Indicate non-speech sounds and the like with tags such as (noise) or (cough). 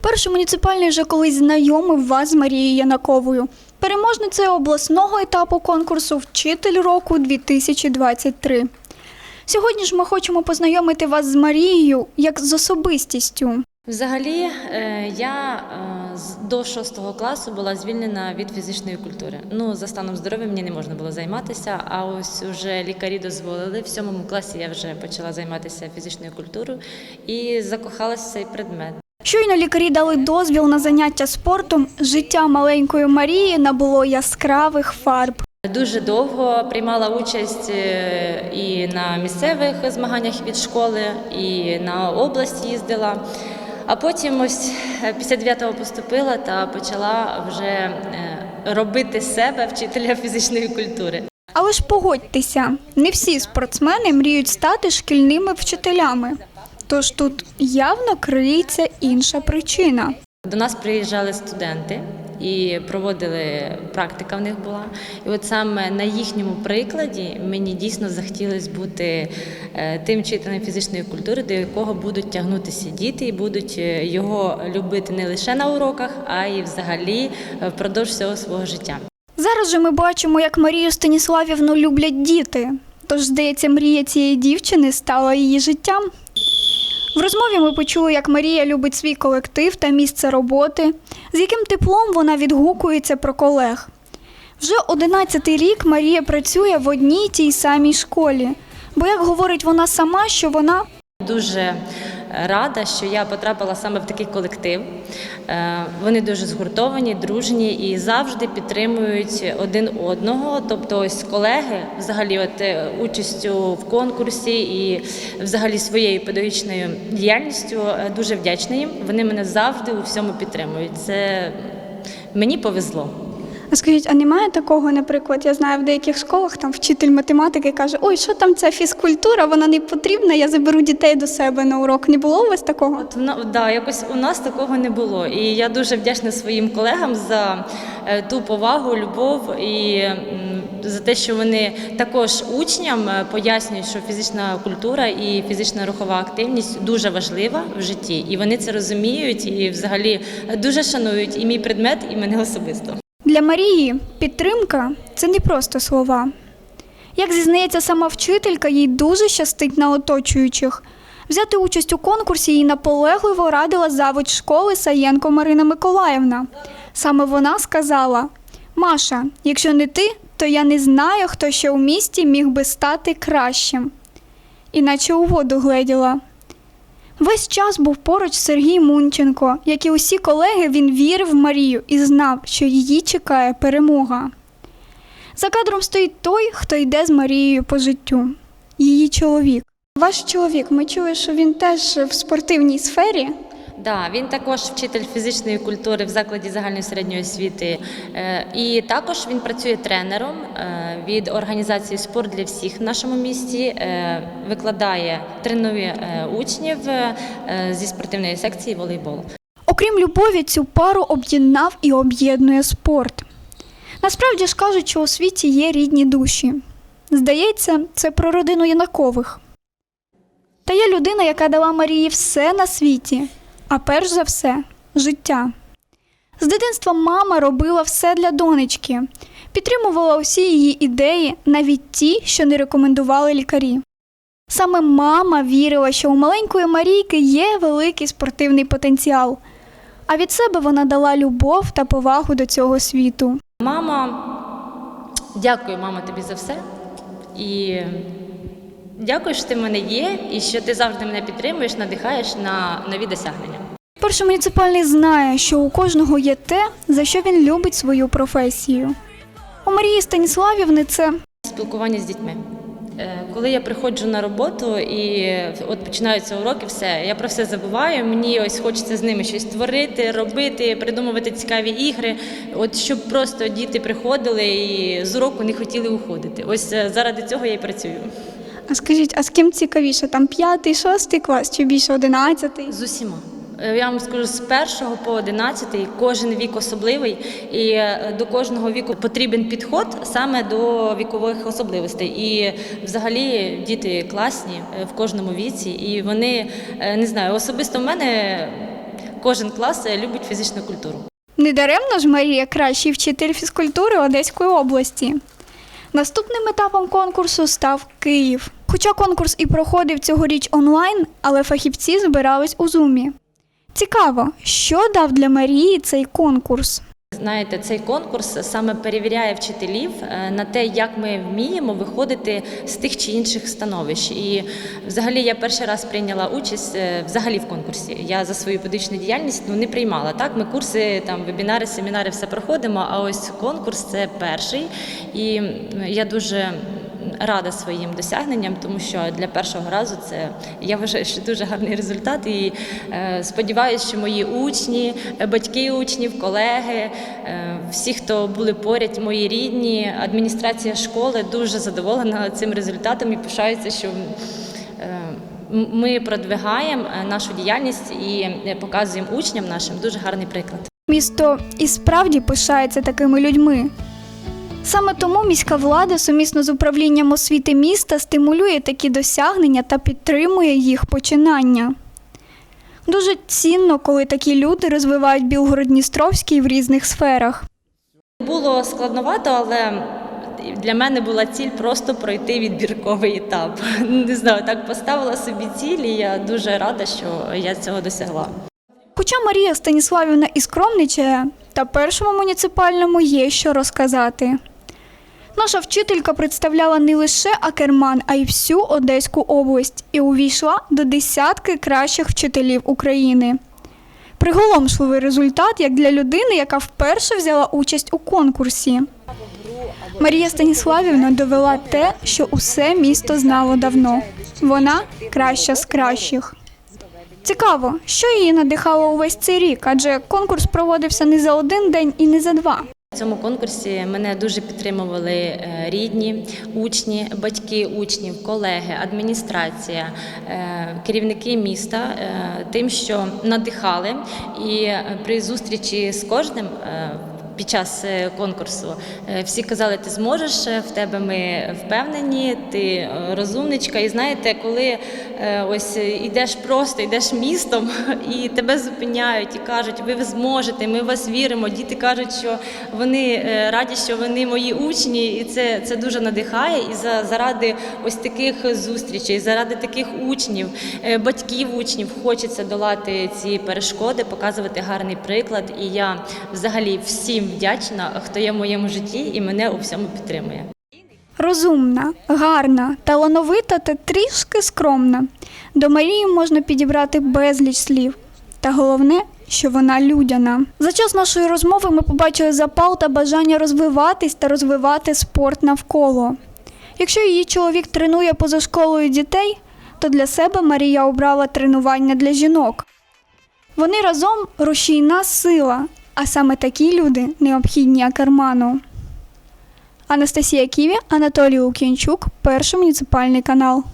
Перший муніципальний вже колись знайомив вас з Марією Янаковою, переможницею обласного етапу конкурсу Вчитель року 2023. Сьогодні ж ми хочемо познайомити вас з Марією як з особистістю. Взагалі, е, я е, до шостого класу була звільнена від фізичної культури. Ну, за станом здоров'я мені не можна було займатися, а ось вже лікарі дозволили. В сьомому класі я вже почала займатися фізичною культурою і закохалася в цей предмет. Щойно лікарі дали дозвіл на заняття спортом, життя маленької Марії набуло яскравих фарб. Дуже довго приймала участь е, і на місцевих змаганнях від школи, і на область їздила. А потім ось е, після 9-го поступила та почала вже е, робити себе вчителя фізичної культури. Але ж погодьтеся, не всі спортсмени мріють стати шкільними вчителями. Тож тут явно криється інша причина. До нас приїжджали студенти і проводили практика в них була. І от саме на їхньому прикладі мені дійсно захотілося бути е, тим вчителем фізичної культури, до якого будуть тягнутися діти і будуть е, його любити не лише на уроках, а й взагалі е, впродовж всього свого життя. Зараз же ми бачимо, як Марію Станіславівну люблять діти. Тож, здається, мрія цієї дівчини стала її життям. В розмові ми почули, як Марія любить свій колектив та місце роботи, з яким теплом вона відгукується про колег. Вже 11-й рік Марія працює в одній тій самій школі, бо, як говорить вона сама, що вона Дуже рада, що я потрапила саме в такий колектив. Е, Вони дуже згуртовані, дружні і завжди підтримують один одного. Тобто, ось колеги, взагалі, от е, участю в конкурсі і взагалі своєю педагогічною діяльністю е, дуже вдячна їм. Вони мене завжди у всьому підтримують. Це мені повезло. А скажіть, а немає такого, наприклад, я знаю в деяких школах там вчитель математики каже: Ой, що там ця фізкультура, вона не потрібна, я заберу дітей до себе на урок. Не було у вас такого? От вона да, якось у нас такого не було. І я дуже вдячна своїм колегам за е, ту повагу, любов і за те, що вони також учням е, пояснюють, що фізична культура і фізична рухова активність дуже важлива в житті, і вони це розуміють і взагалі дуже шанують і мій предмет, і мене особисто. Для Марії підтримка це не просто слова. Як зізнається сама вчителька, їй дуже щастить на оточуючих. Взяти участь у конкурсі їй наполегливо радила завуч школи Саєнко Марина Миколаївна. Саме вона сказала: Маша, якщо не ти, то я не знаю, хто ще у місті міг би стати кращим. Іначе у воду гледіла. Весь час був поруч Сергій Мунченко. Як і усі колеги, він вірив в Марію і знав, що її чекає перемога. За кадром стоїть той, хто йде з Марією по життю її чоловік. Ваш чоловік, ми чули, що він теж в спортивній сфері. Да, він також вчитель фізичної культури в закладі загальної середньої освіти. Е, І також він працює тренером е, від організації Спорт для всіх в нашому місті. Е, Викладає тренує учнів зі спортивної секції волейболу. Окрім любові, цю пару об'єднав і об'єднує спорт. Насправді ж кажуть, що у світі є рідні душі. Здається, це про родину Янакових. Та є людина, яка дала Марії все на світі, а перш за все життя. З дитинства мама робила все для донечки, підтримувала усі її ідеї, навіть ті, що не рекомендували лікарі. Саме мама вірила, що у маленької Марійки є великий спортивний потенціал, а від себе вона дала любов та повагу до цього світу. Мама, дякую, мама, тобі за все. І дякую, що ти в мене є, і що ти завжди мене підтримуєш, надихаєш на нові досягнення. Перший муніципальний знає, що у кожного є те, за що він любить свою професію. У Марії Станіславівни це Спілкування з дітьми. Е, Коли я приходжу на роботу і от починаються уроки, все, я про все забуваю. Мені ось хочеться з ними щось творити, робити, придумувати цікаві ігри. От щоб просто діти приходили і з уроку не хотіли уходити. Ось е, заради цього я і працюю. а скажіть, а з ким цікавіше? Там п'ятий, шостий клас чи більше одинадцятий? З усіма. Е, Я вам скажу з першого по одинадцятий кожен вік особливий, і е, до кожного віку потрібен підход саме до вікових особливостей. І взагалі діти класні е, в кожному віці, і вони не знаю, особисто в мене. кожен клас любить фізичну культуру. Недаремно ж Марія кращий вчитель фізкультури Одеської області. Наступним етапом конкурсу став Київ. Хоча конкурс і проходив цьогоріч онлайн, але фахівці збирались у зумі. Цікаво, що дав для Марії цей конкурс. Знаєте, цей конкурс саме перевіряє вчителів е, на те, як ми вміємо виходити з тих чи інших становищ. І взагалі я перший раз прийняла участь е, взагалі в конкурсі. Я за свою педагогічну діяльність ну не приймала. Так, ми курси, там вебінари, семінари все проходимо. А ось конкурс це перший. І я дуже рада своїм досягненням, тому що для першого разу це я вважаю, що дуже гарний результат. І е, сподіваюся, що мої учні, е, батьки учнів, колеги, е, всі, хто були поряд, мої рідні, адміністрація школи дуже задоволена цим результатом і пишаються, що. Ми продвигаємо нашу діяльність і показуємо учням нашим дуже гарний приклад. Місто і справді пишається такими людьми. Саме тому міська влада сумісно з управлінням освіти міста стимулює такі досягнення та підтримує їх починання. Дуже цінно, коли такі люди розвивають Білгород-Дністровський в різних сферах. Було складновато, але для мене була ціль просто пройти відбірковий етап. (laughs) Не знаю, так поставила собі ціль, і я дуже рада, що я цього досягла. Хоча Марія Станіславівна і скромничає, та першому муніципальному є що розказати. Наша вчителька представляла не лише Акерман, а й всю Одеську область і увійшла до десятки кращих вчителів України. Приголомшливий результат як для людини, яка вперше взяла участь у конкурсі. Марія Станіславівна довела те, що усе місто знало давно. Вона краща з кращих. Цікаво, що її надихало увесь цей рік, адже конкурс проводився не за один день і не за два. В цьому конкурсі мене дуже підтримували е, рідні, учні, батьки учнів, колеги, адміністрація, е, керівники міста е, тим, що надихали. І при зустрічі з кожним під час е, конкурсу е, всі казали, ти зможеш, е, в тебе ми впевнені, ти розумничка. І знаєте, коли ось йдеш просто, йдеш містом (laughs) і тебе зупиняють і кажуть, ви зможете, ми в вас віримо. Діти кажуть, що вони раді, що вони мої учні, і це, це дуже надихає. І за, заради ось таких зустрічей, заради таких учнів, батьків учнів хочеться долати ці перешкоди, показувати гарний приклад. І я взагалі всім вдячна, хто є в моєму житті і мене у всьому підтримує. Розумна, гарна, талановита та трішки скромна. До Марії можна підібрати безліч слів. Та головне, що вона людяна. За час нашої розмови ми побачили запал та бажання розвиватись та розвивати спорт навколо. Якщо її чоловік тренує поза школою дітей, то для себе Марія обрала тренування для жінок. Вони разом рушійна сила, а саме такі люди необхідні Акерману. Анастасія Ківі, Анатолій Укінчук, перший муніципальний канал.